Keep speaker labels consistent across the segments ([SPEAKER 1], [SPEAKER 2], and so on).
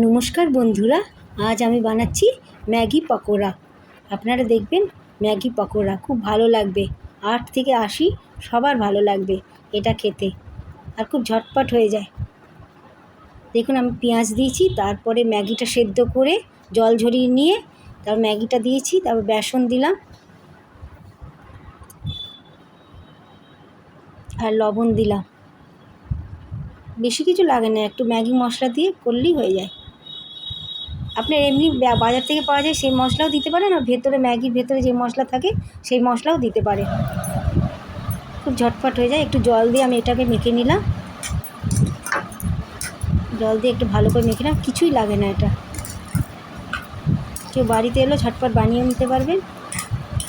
[SPEAKER 1] নমস্কার বন্ধুরা, আজ আমি বানাচ্ছি ম্যাগি পকোড়া। আপনারা দেখবেন ম্যাগি পকোড়া খুব ভালো লাগবে, আট থেকে আশি সবার ভালো লাগবে এটা খেতে, আর খুব ঝটপট হয়ে যায়। দেখুন আমি পেঁয়াজ দিয়েছি, তারপরে ম্যাগিটা সেদ্ধ করে জল ঝরিয়ে নিয়ে তারপর ম্যাগিটা দিয়েছি, তারপর বেসন দিলাম। আর লবণ দিলাম। বেশি কিছু লাগে না, একটু ম্যাগি মশলা দিয়ে করলেই হয়ে যায়। আপনার এমনি বাজার থেকে পাওয়া যায় সেই মশলাও দিতে পারেন আর ভেতরে ম্যাগির ভেতরে যে মশলা থাকে সেই মশলাও দিতে পারে খুব ঝটপট হয়ে যায়। একটু জল দিয়ে আমি এটাকে মেখে নিলাম। জল দিয়ে একটু ভালো করে মেখে নিলাম কিছুই লাগে না এটা। কেউ বাড়িতে এলো ঝটপট বানিয়ে নিতে পারবেন।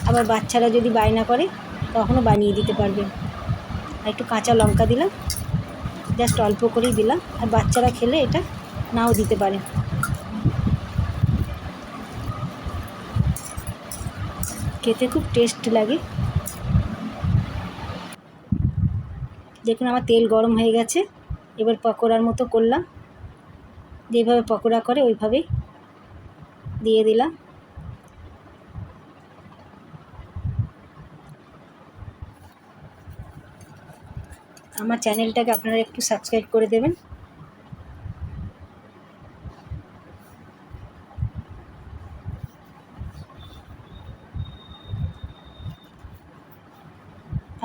[SPEAKER 1] আবার বাচ্চারা যদি বায়না করে তখনও বানিয়ে দিতে পারবেন। আর একটু কাঁচা লঙ্কা দিলাম। জাস্ট অল্প করেই দিলাম। আর বাচ্চারা খেলে এটা নাও দিতে পারে খেতে খুব টেস্ট লাগে। দেখুন আমার তেল গরম হয়ে গেছে। এবার পকোড়ার মতো করলাম। যেভাবে পকোড়া করে ওইভাবেই দিয়ে দিলাম। আমার চ্যানেলটাকে আপনারা একটু সাবস্ক্রাইব করে দেবেন।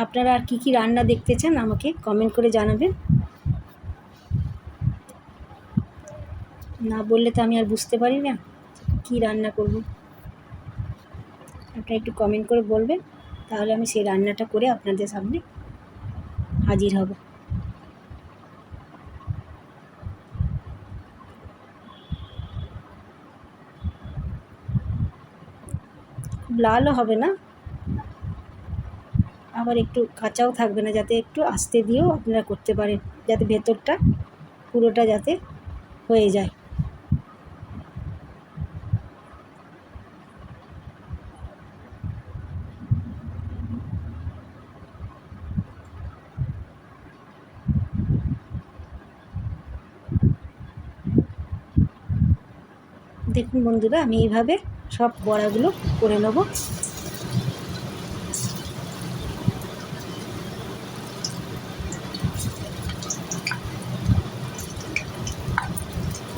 [SPEAKER 1] আপনারা আর কী কী রান্না দেখতে চান আমাকে কমেন্ট করে জানাবেন। না বললে তো আমি আর বুঝতে পারি না কী রান্না করব। আপনারা একটু কমেন্ট করে বলবেন, তাহলে আমি সেই রান্নাটা করে আপনাদের সামনে হাজির হব। লালও হবে না? আবার একটু কাঁচাও থাকবে না, যাতে একটু আস্তে দিয়েও আপনারা করতে পারেন, যাতে ভেতরটা পুরোটা যাতে হয়ে যায়। দেখুন বন্ধুরা, আমি এইভাবে সব বড়াগুলো করে নেব।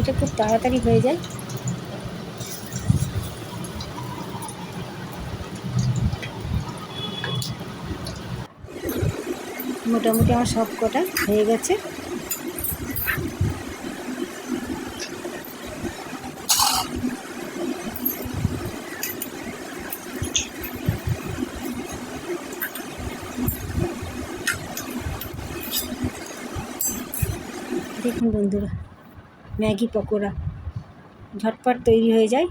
[SPEAKER 1] এটা খুব তাড়াতাড়ি হয়ে যায়। মোটামুটি আমার সব কটা হয়ে গেছে। দেখুন বন্ধুরা ম্যাগি পকোড়া ঝটপট তৈরি হয়ে যায়